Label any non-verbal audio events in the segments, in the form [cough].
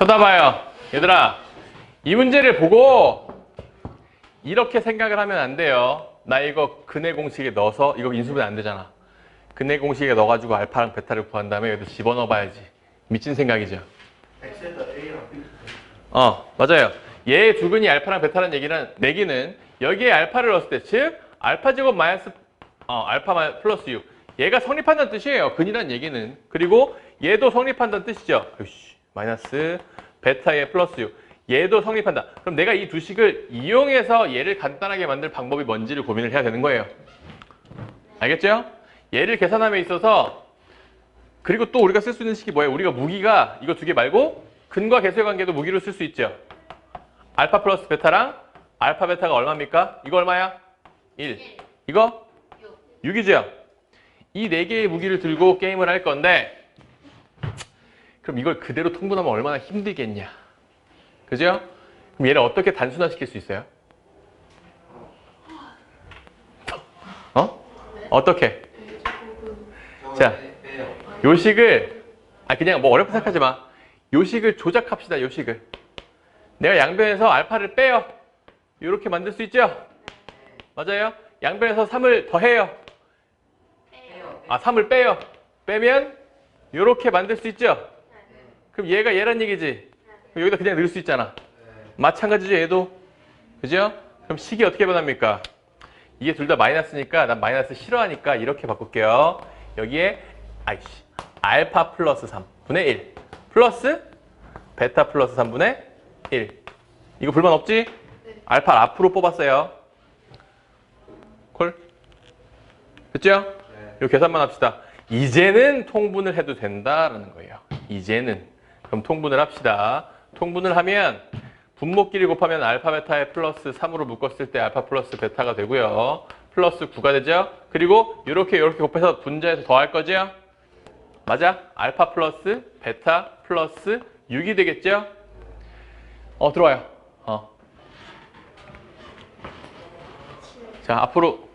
쳐다봐요. 얘들아, 이 문제를 보고 이렇게 생각을 하면 안 돼요. 나 이거 근해 공식에 넣어서 이거 인수분 안 되잖아. 근해 공식에 넣어가지고 알파랑 베타를 구한 다음에 여기다 집어넣어 봐야지. 미친 생각이죠. 어, 맞아요. 얘의 두 근이 알파랑 베타라는 얘기는 내기는 여기에 알파를 넣었을 때, 즉 알파 제곱 마이너스 어, 알파 마- 플러스 6. 얘가 성립한다는 뜻이에요. 근이라는 얘기는. 그리고 얘도 성립한다는 뜻이죠. 아이씨, 마이너스 베타의 플러스 6. 얘도 성립한다. 그럼 내가 이 두 식을 이용해서 얘를 간단하게 만들 방법이 뭔지를 고민을 해야 되는 거예요. 알겠죠? 얘를 계산함에 있어서 그리고 또 우리가 쓸 수 있는 식이 뭐예요? 우리가 무기가 이거 두 개 말고 근과 계수의 관계도 무기로 쓸 수 있죠. 알파 플러스 베타랑 알파 베타가 얼마입니까? 이거 얼마야? 1. 이거 6이죠. 이 네 개의 무기를 들고 게임을 할 건데 그럼 이걸 그대로 통분하면 얼마나 힘들겠냐. 그죠? 그럼 얘를 어떻게 단순화시킬 수 있어요? 어? 어떻게? 자, 요식을 아 그냥 뭐 어렵게 생각하지 마. 요식을 조작합시다. 요식을. 내가 양변에서 알파를 빼요. 이렇게 만들 수 있죠? 맞아요. 양변에서 3을 더해요. 아 3을 빼요. 빼면 이렇게 만들 수 있죠? 그럼 얘가 얘란 얘기지. 그럼 여기다 그냥 넣을 수 있잖아. 마찬가지죠 얘도. 그죠? 그럼 식이 어떻게 변합니까? 이게 둘 다 마이너스니까 난 마이너스 싫어하니까 이렇게 바꿀게요. 여기에 아이씨 알파 플러스 3분의 1 플러스 베타 플러스 3분의 1 이거 불만 없지? 알파 앞으로 뽑았어요. 콜? 됐죠? 이 계산만 합시다. 이제는 통분을 해도 된다라는 거예요. 이제는. 그럼 통분을 합시다. 통분을 하면 분모끼리 곱하면 알파 베타에 플러스 3으로 묶었을 때 알파 플러스 베타가 되고요. 플러스 9가 되죠? 그리고 이렇게 이렇게 곱해서 분자해서 더할 거죠? 맞아? 알파 플러스 베타 플러스 6이 되겠죠? 어, 들어와요. 어. 자, 앞으로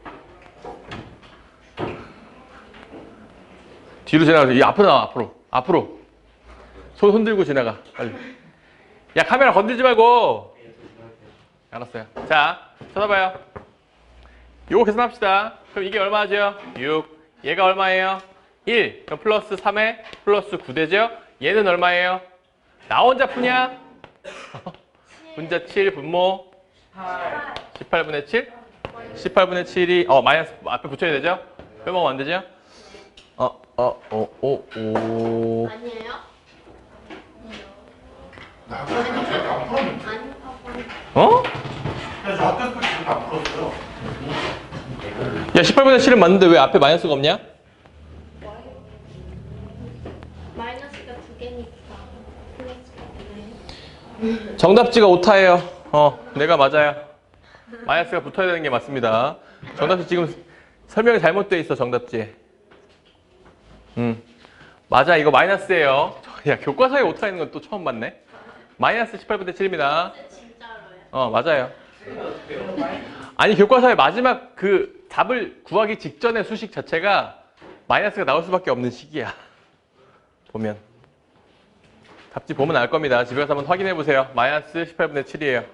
뒤로 지나가서 이 앞으로 나와 앞으로 앞으로 손 흔들고 지나가. 빨리. 야 카메라 건들지 말고. 알았어요. 자 쳐다봐요. 요거 계산합시다. 그럼 이게 얼마죠? 6 얘가 얼마예요? 1 그럼 플러스 3에 플러스 9 되죠? 얘는 얼마예요? 나 혼자 푸냐? [laughs] 분자 7 분모. 18 분의 7 18분의 7이 어 마이너스 앞에 붙여야 되죠? 빼먹으면 안 되죠? 어, 어, 어, 오, 오. 아니에요? 나 학교 때 제가 다 풀었는데 어? 그래서 학교 때 지금 다 풀었어요 야, 18분의 7은 맞는데 왜 앞에 마이너스가 없냐? 마이너스가 두 개니까 플러스가 없네 정답지가 오타예요. 어, 내가 맞아요. 마이너스가 붙어야 되는 게 맞습니다. 정답지 지금 설명이 잘못돼 있어, 정답지. 음. 맞아, 이거 마이너스예요. 야, 교과서에 오타 있는 건 또 처음 봤네. 마이너스 18분의 7입니다. 진짜로요? 어, 맞아요. 아니, 교과서의 마지막 그 답을 구하기 직전의 수식 자체가 마이너스가 나올 수밖에 없는 시기야. 보면. 답지 보면 알 겁니다. 집에 가서 한번 확인해 보세요. 마이너스 18분의 7이에요.